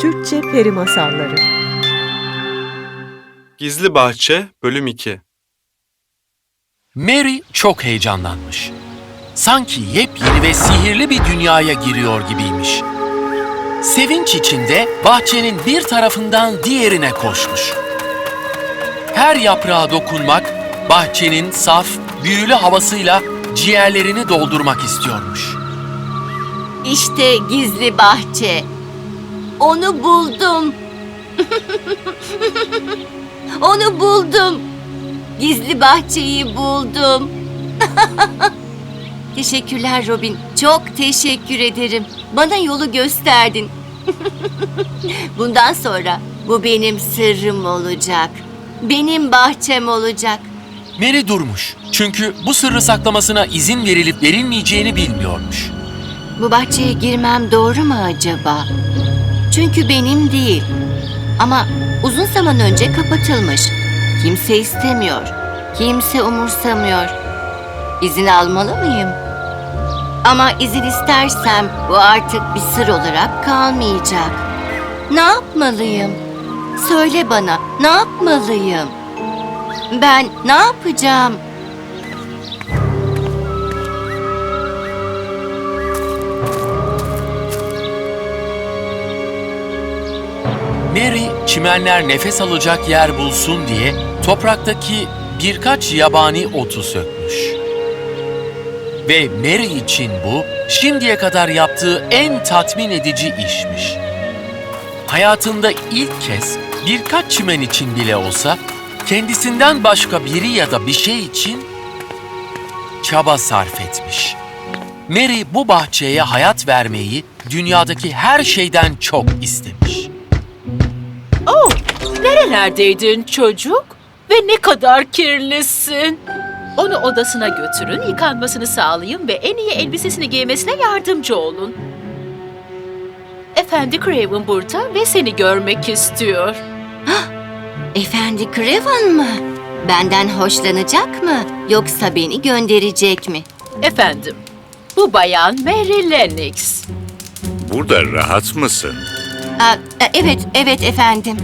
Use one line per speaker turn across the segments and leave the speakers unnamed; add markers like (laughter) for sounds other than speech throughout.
Türkçe Peri Masalları
Gizli Bahçe Bölüm 2
Mary çok heyecanlanmış. Sanki yepyeni ve sihirli bir dünyaya giriyor gibiymiş. Sevinç içinde bahçenin bir tarafından diğerine koşmuş. Her yaprağa dokunmak, bahçenin saf, büyülü havasıyla ciğerlerini doldurmak istiyormuş.
İşte gizli bahçe. Onu buldum. (laughs) Onu buldum. Gizli bahçeyi buldum. (laughs) Teşekkürler Robin. Çok teşekkür ederim. Bana yolu gösterdin. (laughs) Bundan sonra bu benim sırrım olacak. Benim bahçem olacak.
Mary durmuş. Çünkü bu sırrı saklamasına izin verilip verilmeyeceğini bilmiyormuş.
Bu bahçeye girmem doğru mu acaba? Çünkü benim değil. Ama uzun zaman önce kapatılmış. Kimse istemiyor. Kimse umursamıyor. İzin almalı mıyım? Ama izin istersem bu artık bir sır olarak kalmayacak. Ne yapmalıyım? Söyle bana, ne yapmalıyım? Ben ne yapacağım?
Mary çimenler nefes alacak yer bulsun diye topraktaki birkaç yabani otu sökmüş. Ve Mary için bu şimdiye kadar yaptığı en tatmin edici işmiş. Hayatında ilk kez birkaç çimen için bile olsa kendisinden başka biri ya da bir şey için çaba sarf etmiş. Mary bu bahçeye hayat vermeyi dünyadaki her şeyden çok istemiş.
Nerelerdeydin çocuk? Ve ne kadar kirlisin. Onu odasına götürün, yıkanmasını sağlayın ve en iyi elbisesini giymesine yardımcı olun. Efendi Craven burada ve seni görmek istiyor.
Efendi Craven mı? Benden hoşlanacak mı? Yoksa beni gönderecek mi?
Efendim, bu bayan Mary Lennox.
Burada rahat mısın?
Aa, e, evet, evet efendim.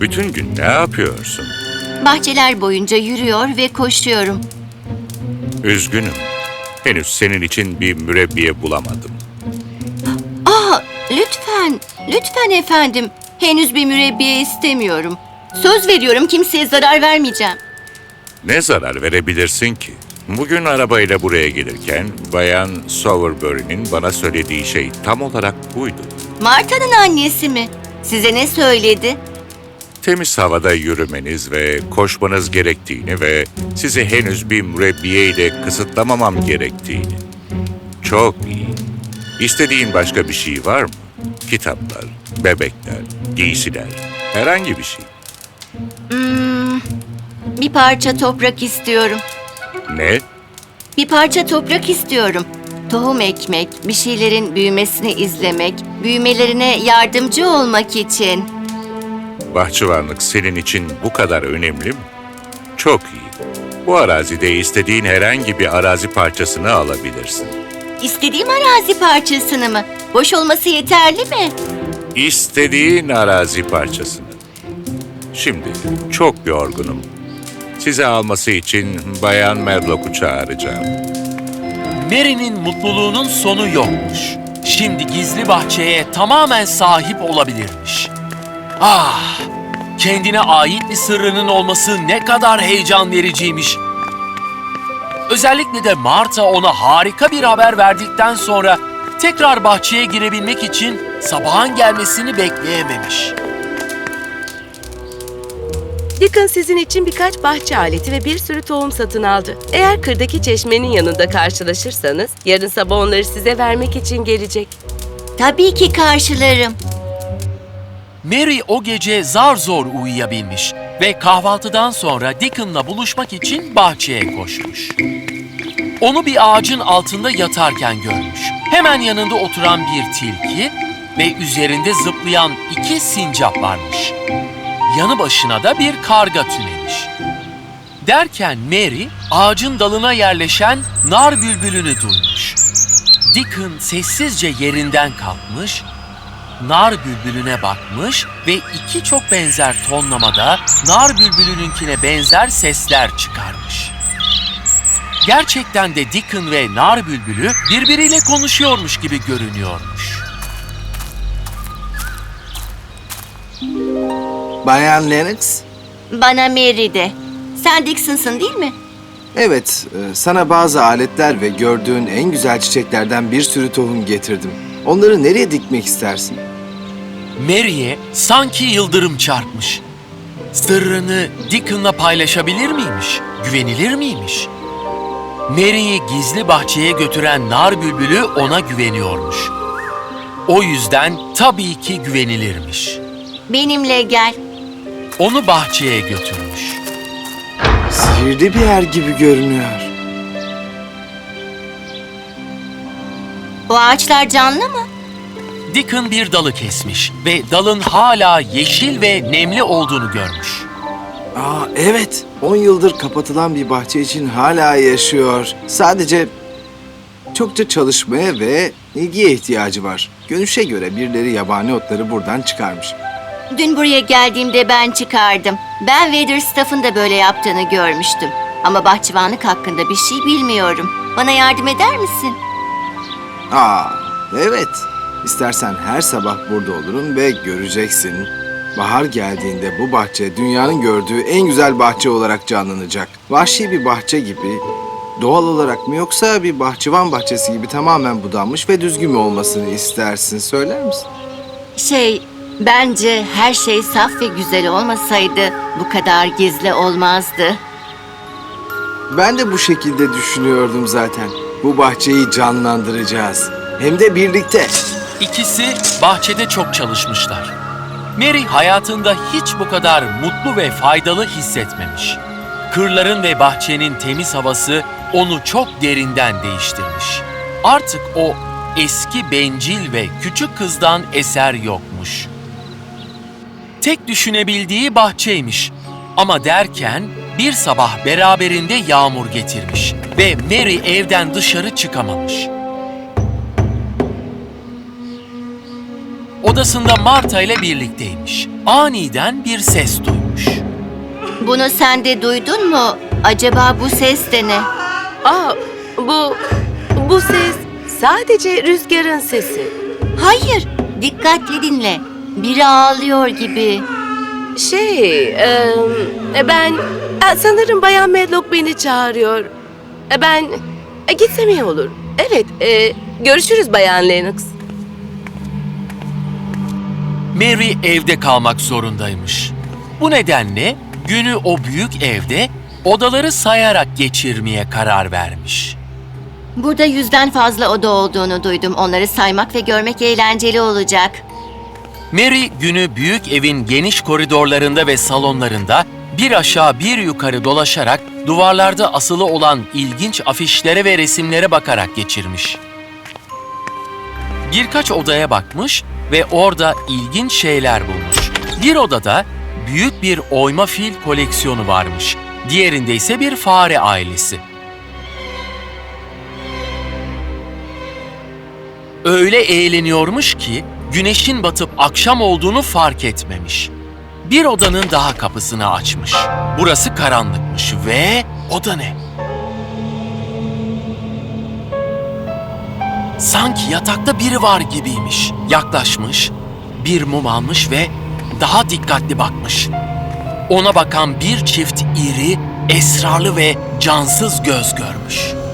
Bütün gün ne yapıyorsun?
Bahçeler boyunca yürüyor ve koşuyorum.
Üzgünüm. Henüz senin için bir mürebbiye bulamadım.
Aa, lütfen, lütfen efendim. Henüz bir mürebbiye istemiyorum. Söz veriyorum kimseye zarar vermeyeceğim.
Ne zarar verebilirsin ki? Bugün arabayla buraya gelirken Bayan Sowerbury'nin bana söylediği şey tam olarak buydu.
Marta'nın annesi mi? Size ne söyledi?
Temiz havada yürümeniz ve koşmanız gerektiğini ve sizi henüz bir mürebbiye ile kısıtlamamam gerektiğini. Çok iyi. İstediğin başka bir şey var mı? Kitaplar, bebekler, giysiler, herhangi bir şey.
Hmm, bir parça toprak istiyorum.
Ne?
Bir parça toprak istiyorum. Tohum ekmek, bir şeylerin büyümesini izlemek, büyümelerine yardımcı olmak için.
Bahçıvanlık senin için bu kadar önemli mi? Çok iyi. Bu arazide istediğin herhangi bir arazi parçasını alabilirsin.
İstediğim arazi parçasını mı? Boş olması yeterli mi?
İstediğin arazi parçasını. Şimdi çok yorgunum. Size alması için Bayan Merlock'u çağıracağım.
Mary'nin mutluluğunun sonu yokmuş. Şimdi gizli bahçeye tamamen sahip olabilirmiş. Ah! Kendine ait bir sırrının olması ne kadar heyecan vericiymiş. Özellikle de Marta ona harika bir haber verdikten sonra tekrar bahçeye girebilmek için sabahın gelmesini bekleyememiş.
Dickon sizin için birkaç bahçe aleti ve bir sürü tohum satın aldı. Eğer kırdaki çeşmenin yanında karşılaşırsanız yarın sabah onları size vermek için gelecek.
Tabii ki karşılarım.
Mary o gece zar zor uyuyabilmiş ve kahvaltıdan sonra Dickon'la buluşmak için bahçeye koşmuş. Onu bir ağacın altında yatarken görmüş. Hemen yanında oturan bir tilki ve üzerinde zıplayan iki sincap varmış. Yanı başına da bir karga tünemiş. Derken Mary ağacın dalına yerleşen nar bülbülünü duymuş. Dickon sessizce yerinden kalkmış nar bülbülüne bakmış ve iki çok benzer tonlamada nar bülbülününkine benzer sesler çıkarmış. Gerçekten de Dickon ve nar bülbülü birbiriyle konuşuyormuş gibi görünüyormuş.
Bayan Lennox,
Bana Mary de. Sen Dixon'sın değil mi?
evet e, sana bazı aletler ve gördüğün en güzel çiçeklerden bir sürü tohum getirdim. Onları nereye dikmek istersin?
Mary'e sanki yıldırım çarpmış. Sırrını Dickon'la paylaşabilir miymiş? Güvenilir miymiş? Mary'i gizli bahçeye götüren nar bülbülü ona güveniyormuş. O yüzden tabii ki güvenilirmiş.
Benimle gel.
Onu bahçeye götürmüş.
Sihirli bir yer gibi görünüyor.
O ağaçlar canlı mı?
Dickon bir dalı kesmiş ve dalın hala yeşil ve nemli olduğunu görmüş.
Aa evet, 10 yıldır kapatılan bir bahçe için hala yaşıyor. Sadece çokça çalışmaya ve ilgiye ihtiyacı var. Görünüşe göre birileri yabani otları buradan çıkarmış.
Dün buraya geldiğimde ben çıkardım. Ben Weatherstaff'ın da böyle yaptığını görmüştüm. Ama bahçıvanlık hakkında bir şey bilmiyorum. Bana yardım eder misin?
Aa, evet. İstersen her sabah burada olurum ve göreceksin. Bahar geldiğinde bu bahçe dünyanın gördüğü en güzel bahçe olarak canlanacak. Vahşi bir bahçe gibi, doğal olarak mı yoksa bir bahçıvan bahçesi gibi tamamen budanmış ve düzgün mü olmasını istersin söyler misin?
Şey, bence her şey saf ve güzel olmasaydı bu kadar gizli olmazdı.
Ben de bu şekilde düşünüyordum zaten. Bu bahçeyi canlandıracağız. Hem de birlikte.
İkisi bahçede çok çalışmışlar. Mary hayatında hiç bu kadar mutlu ve faydalı hissetmemiş. Kırların ve bahçenin temiz havası onu çok derinden değiştirmiş. Artık o eski bencil ve küçük kızdan eser yokmuş. Tek düşünebildiği bahçeymiş. Ama derken bir sabah beraberinde yağmur getirmiş ve Mary evden dışarı çıkamamış. Odasında Marta ile birlikteymiş. Aniden bir ses duymuş.
Bunu sen de duydun mu? Acaba bu ses de ne?
Aa, bu, bu ses sadece rüzgarın sesi.
Hayır, dikkatli dinle. Biri ağlıyor gibi.
Şey, e, ben e, sanırım Bayan Medlock beni çağırıyor. E, ben e, gitsem iyi olur. Evet, e, görüşürüz Bayan Lennox.
Mary evde kalmak zorundaymış. Bu nedenle günü o büyük evde odaları sayarak geçirmeye karar vermiş.
Burada yüzden fazla oda olduğunu duydum. Onları saymak ve görmek eğlenceli olacak.
Mary günü büyük evin geniş koridorlarında ve salonlarında bir aşağı bir yukarı dolaşarak duvarlarda asılı olan ilginç afişlere ve resimlere bakarak geçirmiş. Birkaç odaya bakmış ve orada ilginç şeyler bulmuş. Bir odada büyük bir oyma fil koleksiyonu varmış. Diğerinde ise bir fare ailesi. Öyle eğleniyormuş ki güneşin batıp akşam olduğunu fark etmemiş. Bir odanın daha kapısını açmış. Burası karanlıkmış ve o da ne? Sanki yatakta biri var gibiymiş. Yaklaşmış, bir mum almış ve daha dikkatli bakmış. Ona bakan bir çift iri, esrarlı ve cansız göz görmüş.